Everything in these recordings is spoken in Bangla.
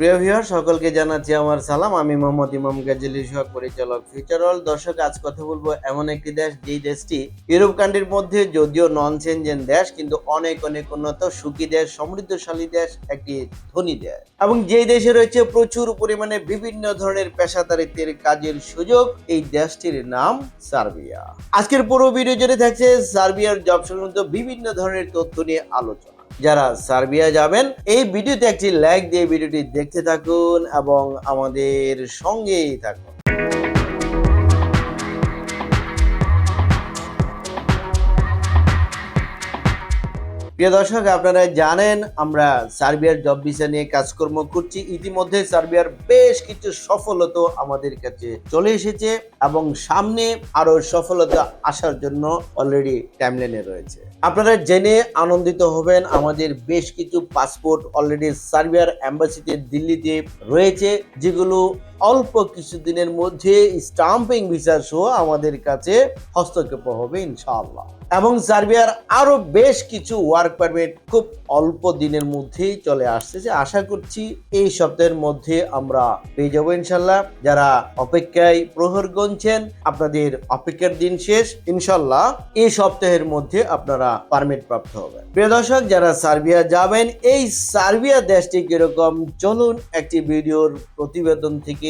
প্রিয় ভিউয়ার সকলকে জানাচ্ছি আমার সালাম। আমি মোহাম্মদ ইমাম গাজী সহ পরিচালক ফিউচার ওয়ার্ল্ড দর্শক, আজ কথা বলব এমন একটি দেশ, যেই দেশটি ইউরোপ কান্ট্রির মধ্যে যদিও নন চেঞ্জেন দেশ, কিন্তু অনেক অনেক উন্নত, সুখী দেশ, সমৃদ্ধশালী দেশ, একটি ধনী দেশ। এবং যেই দেশে রয়েছে প্রচুর পরিমাণে বিভিন্ন ধরনের পেশাদারিত্বের কাজের সুযোগ, এই দেশটির নাম সার্বিয়া। আজকের পুরো ভিডিও জুড়ে থাকছে সার্বিয়ার জব সংক্রান্ত বিভিন্ন ধরনের তথ্য নিয়ে আলোচনা। যারা সার্বিয়া যাবেন, এই ভিডিওতে একটি লাইক দিয়ে ভিডিওটি দেখতে থাকুন এবং আমাদের সঙ্গেই থাকুন। প্রিয় দর্শক আপনারা জানেন আমরা সার্বিয়ার জব ভিসা নিয়ে কাজকর্ম করছি। ইতিমধ্যে সার্বিয়ার বেশ কিছু সফলতা আমাদের কাছে চলে এসেছে এবং সামনে আরও সফলতা আসার জন্য অলরেডি টাইমলাইনে রয়েছে। আপনারা জেনে আনন্দিত হবেন, আমাদের বেশ কিছু পাসপোর্ট অলরেডি সার্বিয়ার অ্যাম্বাসিতে দিল্লিতে রয়েছে, যেগুলো অল্প কিছুদিনের মধ্যে স্টাম্পিং ভিসা সহ আমাদের কাছে হস্তক্ষেপ হবে ইনশাআল্লাহ। এবং সার্বিয়ার আরও বেশ কিছু ওয়ার্ক পারমিট খুব অল্প দিনের মধ্যেই চলে আসছে যে আশা করছি এই সপ্তাহের মধ্যে আমরা পেয়ে যাব ইনশাল্লাহ যারা অপেক্ষায় প্রহর গুনছেন, আপনাদের অপেক্ষার দিন শেষ। ইনশাল্লাহ এই সপ্তাহের মধ্যে আপনারা পারমিট প্রাপ্ত হবেন। প্রিয় দর্শক, যারা সার্বিয়া যাবেন, এই সার্বিয়া দেশটি কীরকম? চলুন একটি ভিডিওর প্রতিবেদন থেকে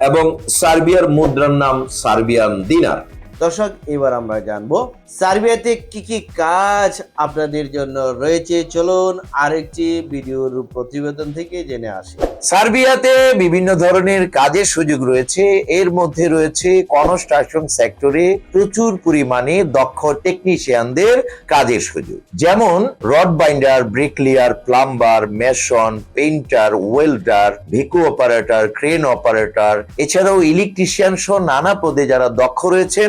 এবং সার্বিয়ার মুদ্রার নাম সার্বিয়ান দিনার। দর্শক, এবার আমরা জানব সার্বিয়াতে কি কি কাজ আপনাদের জন্য রয়েছে। চলুন আরেকটি ভিডিওর প্রতিবেদন থেকে জেনে আসি। সার্বিয়াতে বিভিন্ন ধরনের কাজের সুযোগ রয়েছে। এর মধ্যে রয়েছে কনস্ট্রাকশন সেক্টরে প্রচুর পরিমাণে দক্ষ টেকনিশিয়ানদের কাজের সুযোগ। যেমন rod binder bricklayer plumber mason painter welder Bhiku operator crane operator এছাড়াও ইলেকট্রিশিয়ান সহ নানা পদে যারা দক্ষ রয়েছেন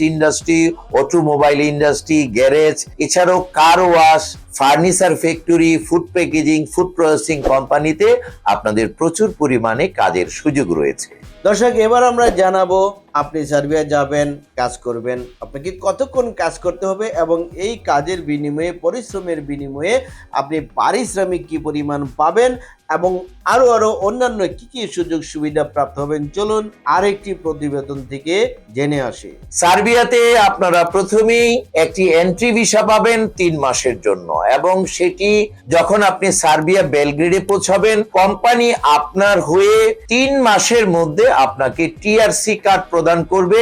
industry, automobile industry, garage, এছাড়াও car wash furniture factory food packaging food processing কোম্পানিতে আপনাদের প্রচুর পরিমাণে কাজের সুযোগ রয়েছে। দর্শক, এবার আমরা জানাব আপনি সার্বিয়া যাবেন, কাজ করবেন। আপনাকে কতক্ষণ কাজ করতে হবে এবং এই কাজের বিনিময়ে, পরিশ্রমের বিনিময়ে আপনি পারিশ্রমিক কি পরিমাণ পাবেন এবং আরও আরও অন্যান্য কি কি সুযোগ সুবিধা প্রাপ্ত হবেন, চলুন আরেকটি প্রতিবেদন থেকে জেনে আসি। সার্বিয়াতে আপনারা প্রথমেই একটি এন্ট্রি ভিসা পাবেন তিন মাসের জন্য এবং সেটি যখন আপনি সার্বিয়া বেলগ্রেডে পৌঁছাবেন কোম্পানি আপনার হয়ে তিন মাসের মধ্যে আপনাকে টিআরসি কার্ড প্রদান করবে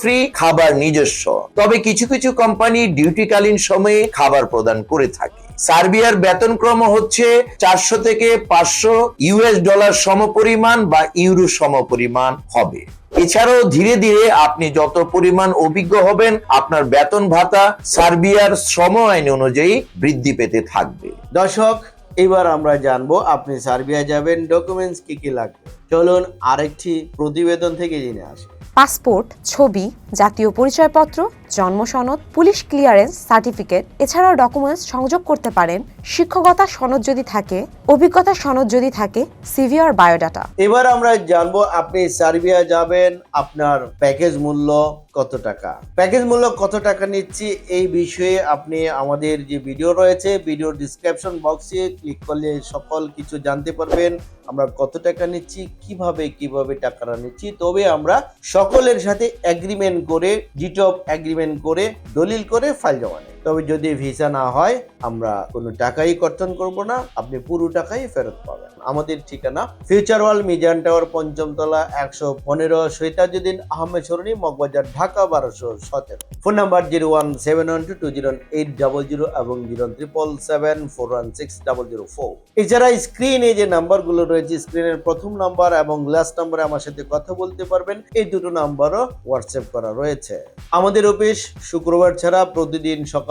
ফ্রি খাবার নিজস্ব। তবে কিছু কিছু কোম্পানি ডিউটিকালীন সময়ে খাবার প্রদান করে থাকে। সার্বিয়ার বেতনক্রম হচ্ছে চারশো থেকে পাঁচশো ইউএস ডলার সমপরিমাণ বা ইউরো সমপরিমাণ হবে। এছাড়াও ধীরে ধীরে আপনি যত পরিমাণ অভিজ্ঞ হবেন, আপনার বেতন ভাতা সার্বিয়ার শ্রম আইন অনুযায়ী বৃদ্ধি পেতে থাকবে। দর্শক, এবার আমরা জানব আপনি সার্বিয়া যাবেন ডকুমেন্টস কি কি লাগবে। চলুন আরেকটি প্রতিবেদন থেকে জেনে আসি। পাসপোর্ট ছবি জাতীয় পরিচয়পত্র জন্ম সনদ, পুলিশ ক্লিয়ারেন্স সার্টিফিকেট, এছাড়াও ডকুমেন্টস সংযোগ করতে পারেন। শিক্ষকতা সনদ যদি থাকে, অভিজ্ঞতা সনদ যদি থাকে, সিভি আর বায়োডাটা। এবার আমরা জানব আপনি সার্বিয়া যাবেন, আপনার প্যাকেজ মূল্য কত টাকা? প্যাকেজ মূল্য কত টাকা নিচ্ছি এই বিষয়ে আপনি আমাদের যে ভিডিও রয়েছে, ভিডিও ডিসক্রিপশন বক্সে ক্লিক করলে সকল কিছু জানতে পারবেন। আমরা কত টাকা নিচ্ছি, কীভাবে কীভাবে টাকাটা নিচ্ছি, তবে আমরা সকলের সাথে এগ্রিমেন্ট করে জিটপ এগ্রিমেন্ট করে দলিল করে ফাইল জমা তবে যদি ভিসা না হয়, আমরা কোনো টাকাই কর্তন করব না, আপনি পুরো টাকাই ফেরত পাবেন। আমাদের ঠিকানা ফিউচার ওয়াল মিজান টাওয়ার পঞ্চম তলা একশো পনেরো সৈতাজুদ্দিন আহমেদ সরণি, মগবাজার, ঢাকা বারোশো সতেরো। Phone number zero one seven one two two zero eight double zero এবং zero triple seven four one six double zero four. এছাড়া স্ক্রিনে যে নাম্বারগুলো রয়েছে, স্ক্রিনের প্রথম নাম্বার এবং লাস্ট নাম্বারে আমার সাথে কথা বলতে পারবেন, এই দুটো নাম্বারও হোয়াটসঅ্যাপ করা রয়েছে। আমাদের অফিস শুক্রবার ছাড়া প্রতিদিন সকাল